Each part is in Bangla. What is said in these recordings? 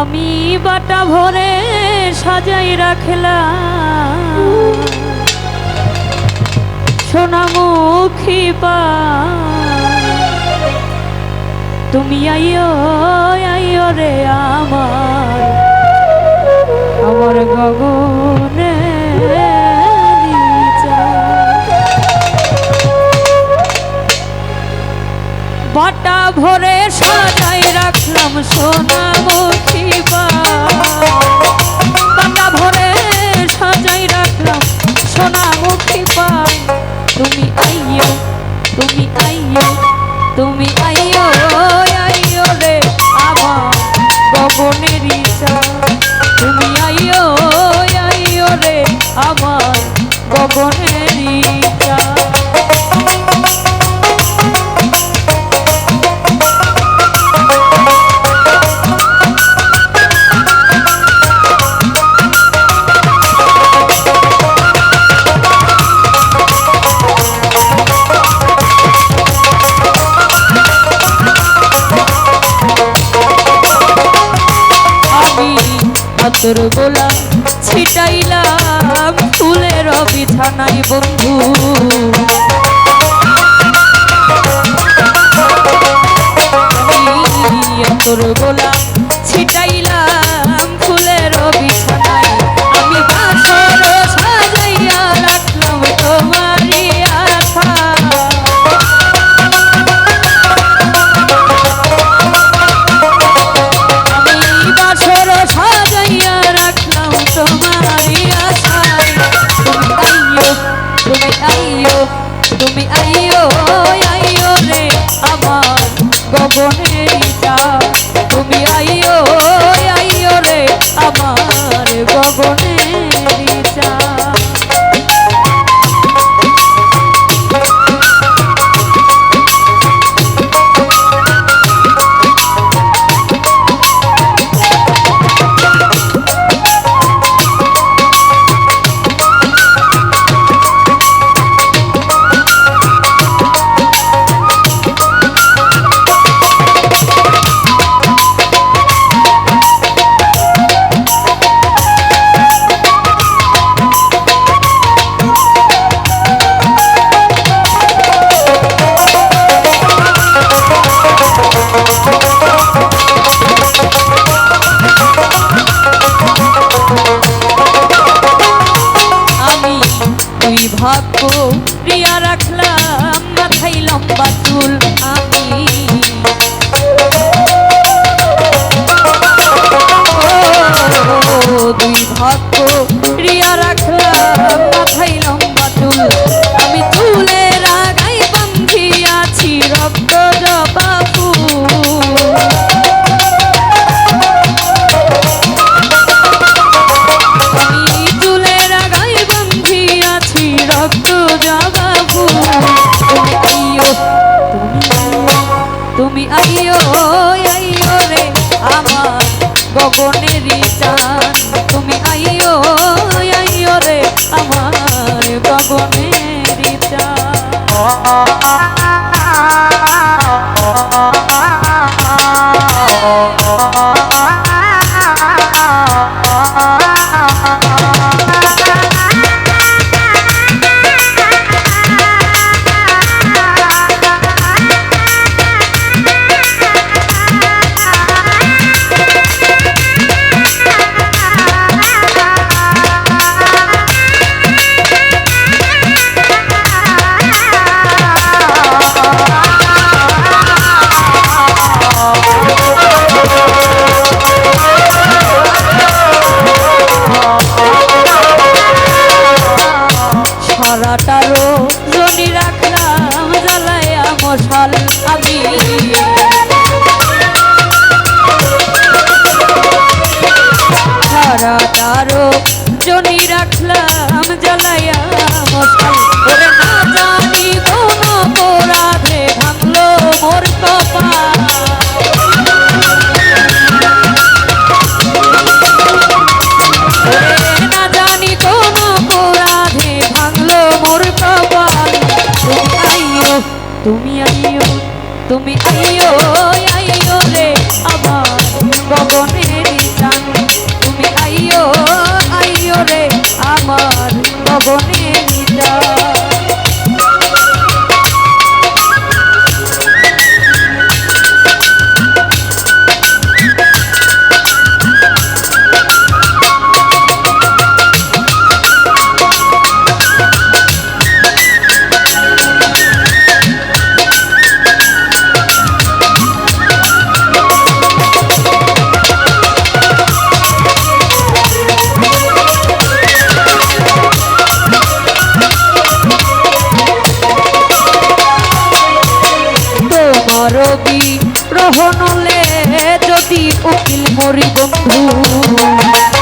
আমি বাটা ভরে সাজাই রাখলাম। সোনামুখী পা। তুমি আইও আইও রে আমার আমার গগনে বাটা ভরে সাজাই রাখলাম সোনামুখী পা। বাটা ভরে সাজাই রাখলাম সোনামুখী পা। তুমি আইও তুমি আইও তুমি আইও আইও রে আমার গগনের ইচ্ছা তুমি আইও আইও রে আমার গগনের ইচ্ছা আতর গোলা ছিটাইলাম ফুলের বিছানায় বন্ধু। তোর গোলা ছিটাইলাম oh, oh, oh. সারাটারও জনি রাখলাম জ্বালায়া মশাল। ওরে না জানি কোন অপরাধে ভাঙলো মোর কপাল। bonito. আরবি রহনলে যদি উকিল মরি বন্ধু।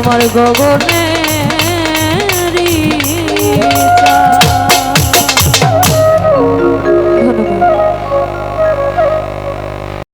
আমার গগনে